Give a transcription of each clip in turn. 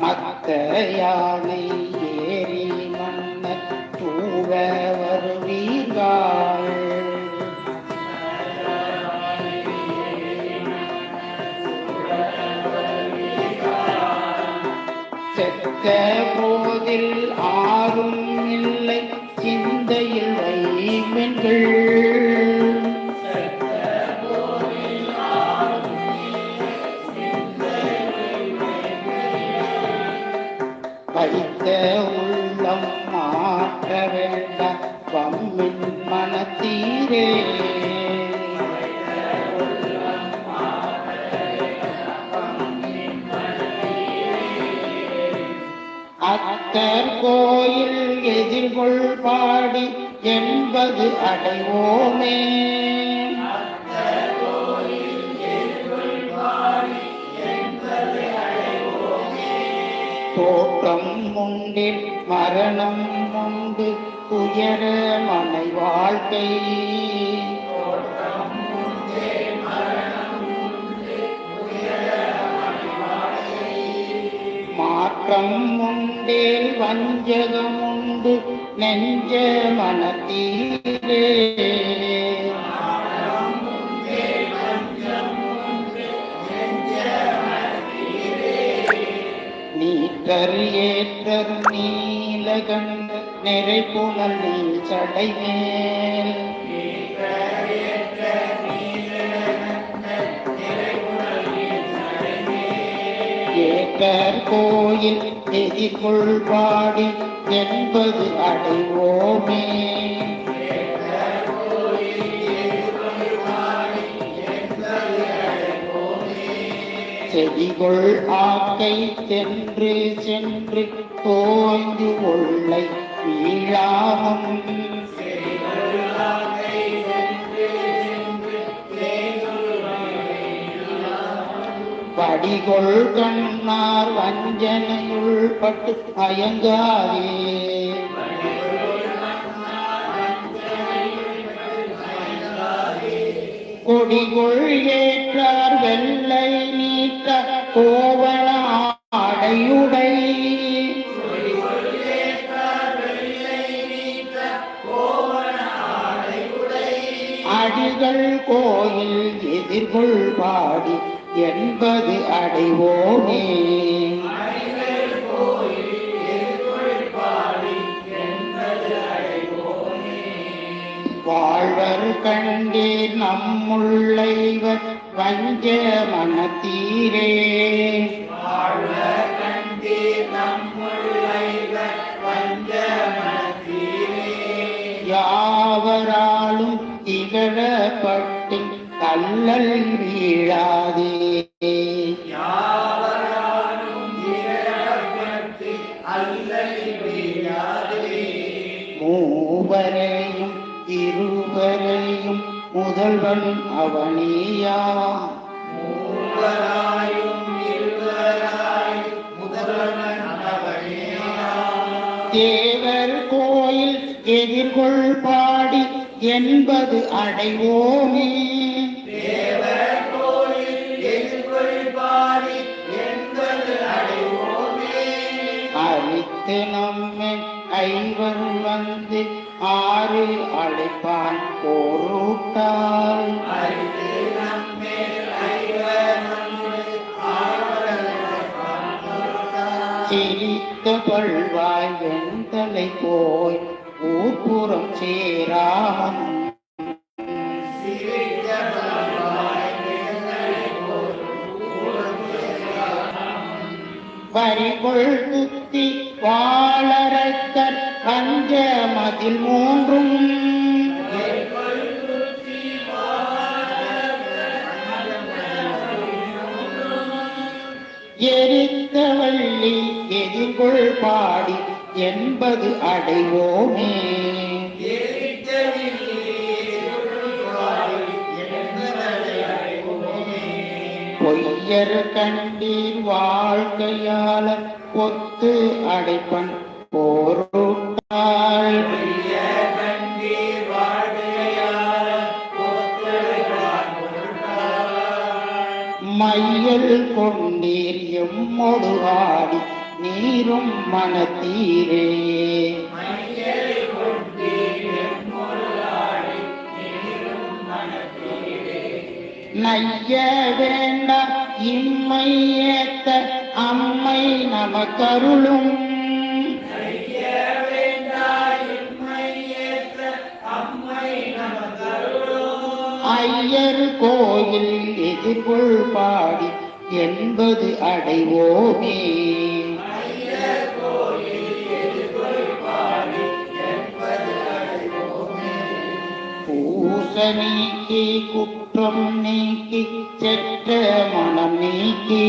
மத்த யானை போதில் ஆறும் இல்லை சிந்தையில் வைமென்கள் வைத்த உள்ளம் மாற்ற வேண்டாம் பம்மின் மனத்தீரே. கோயில் எதிர்கொள் பாடி என்பது அடைவோமே. தோட்டம் உண்டு மரணம் உண்டு துயர மனை வாழ்க்கை. மாற்றம் உண்டே வஞ்சகமுண்டு நெஞ்ச மனத்தீரே நீற்றர் ஏற்றர் நீலகண்ட நிறை புனல் நீ சடைவேல் ஏற்றர் கோயில் எதிர்கொள் பாடி என்பது அடைவோமே. செடிகொள் ஆக்கை சென்று சென்று தோய்ந்து உள்ளை வீழாமம் அடிகொள் கண்ணார் வஞ்சனையுள் பட்டு அயங்காதே. கொடிகொள் ஏற்றார் வெள்ளை நீத்த கோவள ஆடையுடை. அடிகள் கோயில் எதிர்கொள் பாடி என்பது அடைவோமே. வாழ்வர் கண்டீர் நம்முள்ளைவர் வஞ்ச மனத்தீரே. யாவராலும் திகழப்பட்டு கல்லல் வீழாதே. மூவரையும் இருவரையும் முதல்வன் அவனியா. தேவர் கோயில் எதிர்கொள் பாடி என்பது அடைவோமே. நம்மை ஐவர் வந்து ஆறு அழைப்பான் போரூட்டால். சிரித்த பல்வாய் வெண்தலை போய் ஊர்புறம் சேராமன். குத்தி பஞ்ச மதில் மூன்றும் எரித்த வள்ளி எதிர்கொள் பாடி என்பது அடைவோமே. பொய்யர் கண்டீர் வாழ்க்கையால ஒத்து அடைப்பன் போருட்டாள் தீரும் மனத்தீரே. நைய வேண்டாம் இம்மையேத்த ஏத்த அம்மை நமக்கருளும். ஐயர் கோயில் எதிர்கொள் பாடி என்பது அடைவோமே. நீக்கி குற்றம் நீக்கி செற்ற மனம் நீக்கி.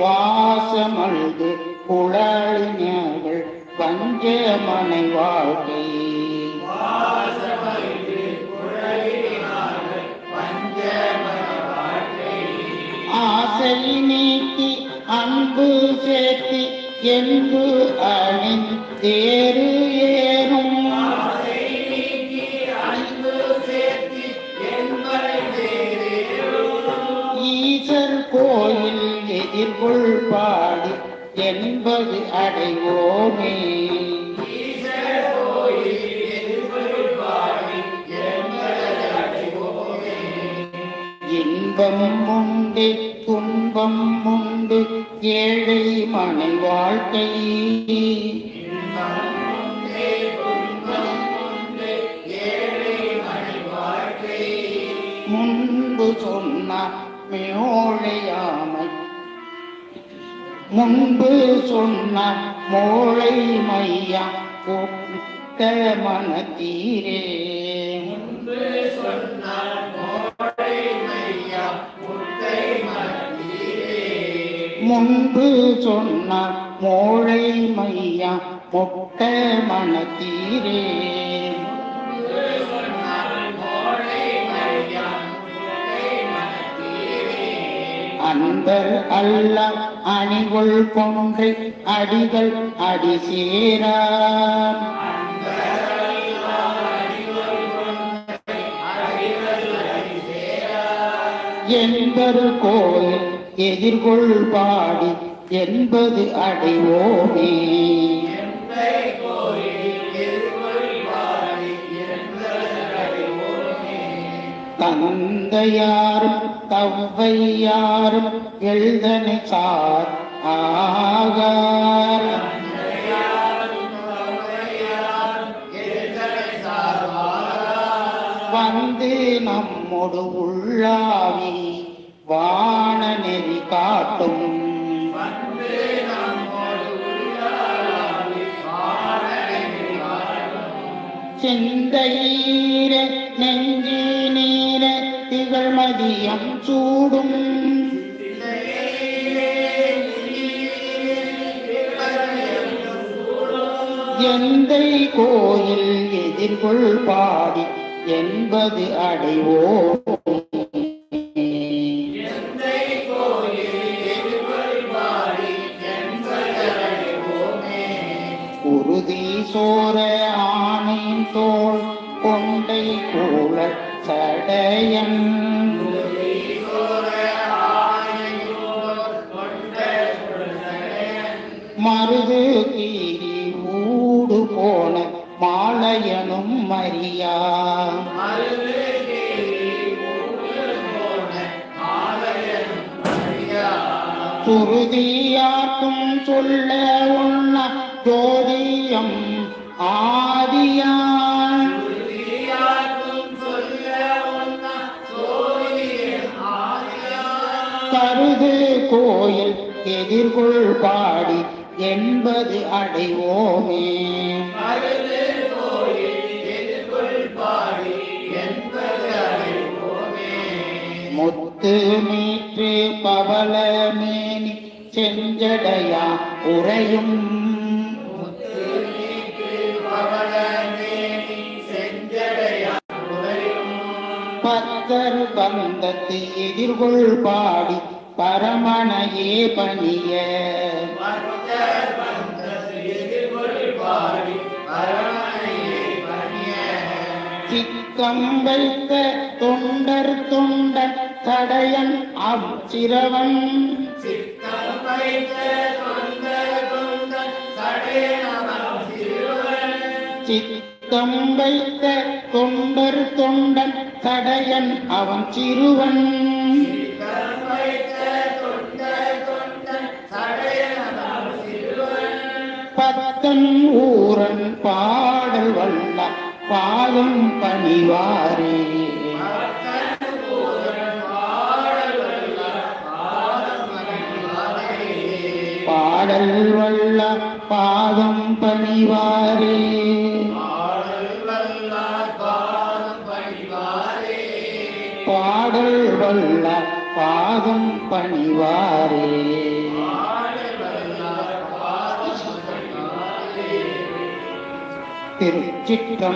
வாசமல்து குழலினர்கள் பஞ்ச மனை வாழ்க்கை. ஆசை நீக்கி அன்பு சேர்த்தி என்பு அணின் தேரு ஏறும். ஈசர் கோயில் எதிர்கொள் பாடி என்பது அடைவோமே. வாழ்க்கை முன்பு சொன்னார் மேழையாமை முன்பு சொன்ன மோழை மையா கூட்ட மனத்தீரே. முன்பு சொன்ன முன்பு சொன்ன மோளை மையா முட்ட மனத்தீரே. அன்பர் அல்ல அணிகொள் கொன்றை அடிகள் அடி சேரார் என்பது கோயில் எதிர்கொள் பாடி என்பது அடைவோமே. தந்தையாரும் தவ்வையாரும் எழுதனை சார் ஆகார். வந்து நம்மோடு உள்ளாவி. வான நெறி காட்டும். சிந்தையீர நெஞ்சு நீர திகழ் மதியம் சூடும். எந்தை கோயில் எதிர்கொள் பாடி என்பது அடைவோ மருது கீரி ஊடு போன மாலையனும் மரியா. சுருதியாக்கும் சொல்ல உண்ண ஜோதியம் ஆதியான். கருது கோயில் எதிர்கொள் பாடி என்பது அடைவோமே. முத்து மீற்று பவள மேனி செஞ்சடையா உறையும். பத்தர் பல பந்தத்தை எதிர்கொள் பாடி பரமனையே பணிய. சித்தம் வைத்த தொண்டர் தொண்டன் தடையன் அச்சிரவன். சித்தம் வைத்த தொண்டர் தொண்டன் தடையன் அவன் சிறுவன். பத்தன் ஊரன் பாடல் வல்ல பாதம் பணிவாரே. பாடல் வல்ல பாதம் பணிவாரே. பாடல் வல்ல பாதம் பணிவாரே. ってる実感。